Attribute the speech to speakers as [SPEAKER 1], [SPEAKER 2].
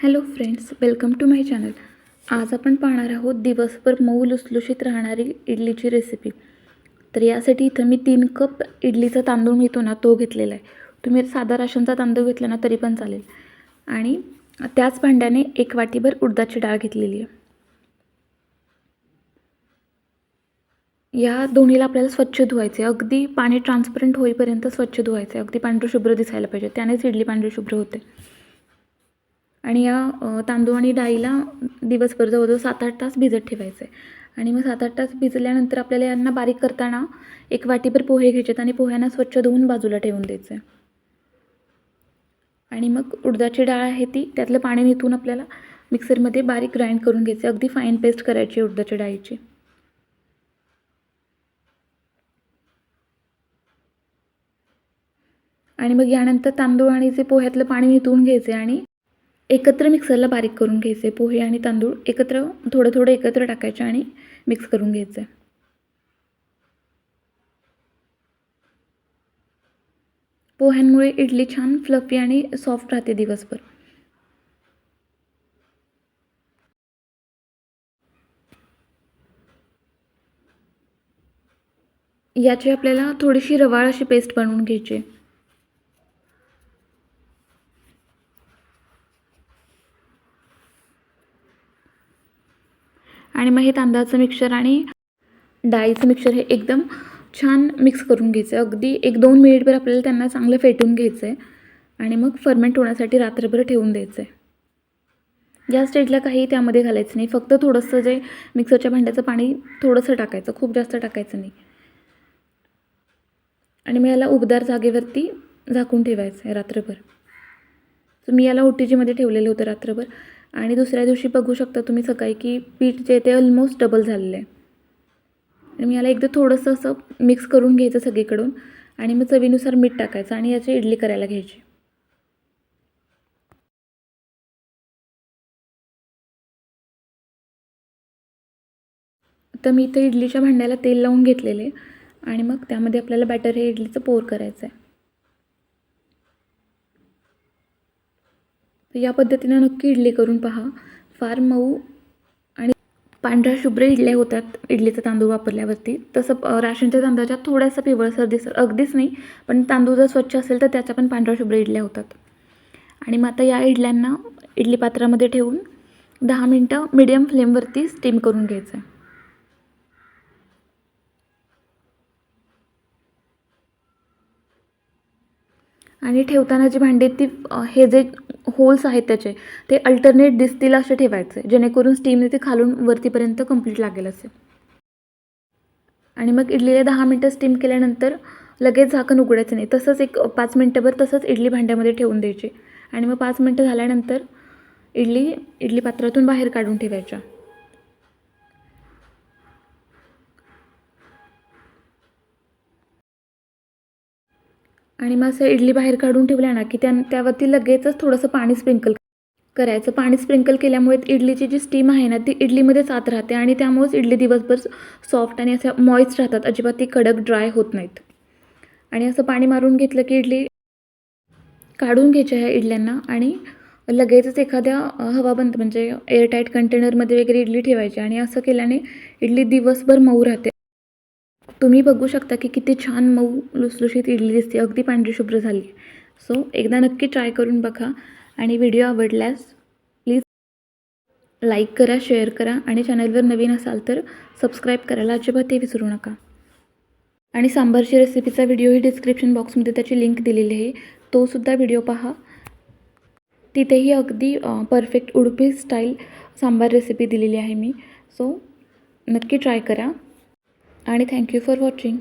[SPEAKER 1] Hello friends welcome to my channel. आज आपण पाहणार आहोत दिवसभर मऊ लुसलुशीत राहणारी इडलीची रेसिपी तर यासाठी इथं मी तीन कप इडलीचा तांदूळ मिळतो ना तो घेतलेला आहे. तुम्ही साधा राशनचा तांदूळ घेतला ना तरी पण चालेल. आणि त्याच भांड्याने एक वाटीभर उडदाची डाळ घेतलेली आहे. या दोन्हीला आपल्याला स्वच्छ धुवायचे अगदी पाणी ट्रान्सपरंट होईपर्यंत स्वच्छ धुवायचे अगदी पांढरं शुभ्र दिसायला पाहिजे. त्यानेच इडली पांढरी शुभ्र होते. आणि या तांदूळ आणि डाळीला दिवसभर जवळजवळ सात आठ तास भिजत ठेवायचं. आहे आणि मग सात आठ तास भिजल्यानंतर आपल्याला यांना बारीक करताना एक वाटीभर पोहे घ्यायचे आणि पोह्यांना स्वच्छ धुवून बाजूला ठेवून द्यायचं. आहे आणि मग उडदाची डाळ आहे ती त्यातलं पाणी निथून आपल्याला मिक्सरमध्ये बारीक ग्राइंड करून घ्यायचे. अगदी फाईन पेस्ट करायची उडदाच्या डाळीची. आणि मग यानंतर तांदूळ आणि जे पोह्यातलं पाणी निथून घ्यायचे आणि एकत्र मिक्सरला बारीक करून घ्यायचे. पोहे आणि तांदूळ एकत्र थोडं थोडं एकत्र टाकायचे आणि मिक्स करून घ्यायचं. पोह्यांमुळे इडली छान फ्लफी आणि सॉफ्ट राहते दिवसभर. याची आपल्याला थोडीशी रवाळ अशी पेस्ट बनवून घ्यायची. आणि मग हे तांदळाचं मिक्सर आणि डाळीचं मिक्सर हे एकदम छान मिक्स करून घ्यायचं. आहे अगदी एक दोन मिनिटभर आपल्याला त्यांना चांगलं फेटून घ्यायचं आहे आणि मग फर्मेंट होण्यासाठी रात्रभर ठेवून द्यायचं आहे या स्टेजला काही त्यामध्ये घालायचं नाही. फक्त थोडंसं जे मिक्सरच्या भांड्याचं पाणी थोडंसं टाकायचं. खूप जास्त टाकायचं नाही. आणि मग याला उबदार जागेवरती झाकून ठेवायचं आहे रात्रभर. तर मी याला ओ टी जीमध्ये ठेवलेलं होतं रात्रभर. आणि दुसऱ्या दिवशी बघू शकता तुम्ही सकाळी की पीठ जे ते ऑलमोस्ट डबल झालेलं आहे. आणि मी याला एकदा थोडंसं असं मिक्स करून घ्यायचं सगळीकडून आणि मग चवीनुसार मीठ टाकायचं आणि याची इडली करायला घ्यायची. तर मी इथं इडलीच्या भांड्याला तेल लावून घेतलेले आणि मग त्यामध्ये आपल्याला बॅटर हे इडलीचं पोर करायचं आहे. तर या पद्धतीनं नक्की इडली करून पहा. फार मऊ आणि पांढऱ्या शुभ्र इडल्या होतात इडलीचा तांदूळ वापरल्यावरती. तसं राशनच्या तांदळाच्या थोड्यासा पिवळसर दिसत अगदीच नाही पण तांदूळ जर स्वच्छ असेल तर त्याच्या पण पांढऱ्या शुभ्र इडल्या होतात. आणि मग आता या इडल्यांना इडली पात्रामध्ये ठेवून दहा मिनटं मिडियम फ्लेमवरती स्टीम करून घ्यायचं आहे. आणि ठेवताना जी भांडी ती हे जे होल्स आहेत त्याचे ते अल्टरनेट दिसतील असे ठेवायचे जेणेकरून स्टीम ते खालून वरतीपर्यंत कंप्लीट लागेल असे. आणि मग इडलीला दहा मिनटं स्टीम केल्यानंतर लगेच झाकण उघडायचं नाही. तसंच एक पाच मिनटंभर तसंच इडली भांड्यामध्ये ठेवून द्यायची. आणि मग पाच मिनटं झाल्यानंतर इडली इडली पात्रातून बाहेर काढून ठेवायच्या. आणि मग असं इडली बाहेर काढून ठेवल्या ना की त्या त्यावरती लगेचच थोडंसं पाणी स्प्रिंकल करायचं. पाणी स्प्रिंकल केल्यामुळे इडलीची जी स्टीम आहे ना ती इडलीमध्येच आत राहते आणि त्यामुळेच इडली दिवसभर सॉफ्ट आणि असं मॉइस्ट राहतात. अजिबात ती कडक ड्राय होत नाहीत. आणि असं पाणी मारून घेतलं की इडली काढून घ्यायच्या ह्या इडल्यांना आणि लगेचच एखाद्या हवाबंद म्हणजे एअरटाईट कंटेनरमध्ये वगैरे इडली ठेवायची. आणि असं केल्याने इडली दिवसभर मऊ राहते. तुम्ही बघू शकता की किती छान मऊ लुसलुशीत इडली दिसते. अगदी पांढरी शुभ्र झाली. सो एकदा नक्की ट्राय करून बघा. आणि व्हिडिओ आवडल्यास प्लीज लाईक करा शेअर करा. आणि चॅनलवर नवीन असाल तर सबस्क्राईब करायला अजिबातही विसरू नका. आणि सांबारची रेसिपीचा व्हिडिओही डिस्क्रिप्शन बॉक्समध्ये त्याची लिंक दिलेली आहे. तोसुद्धा व्हिडिओ पहा. तिथेही अगदी perfect Udupi style sambar recipe दिलेली आहे मी. सो नक्की ट्राय करा. आणि थँक्यू फॉर वॉचिंग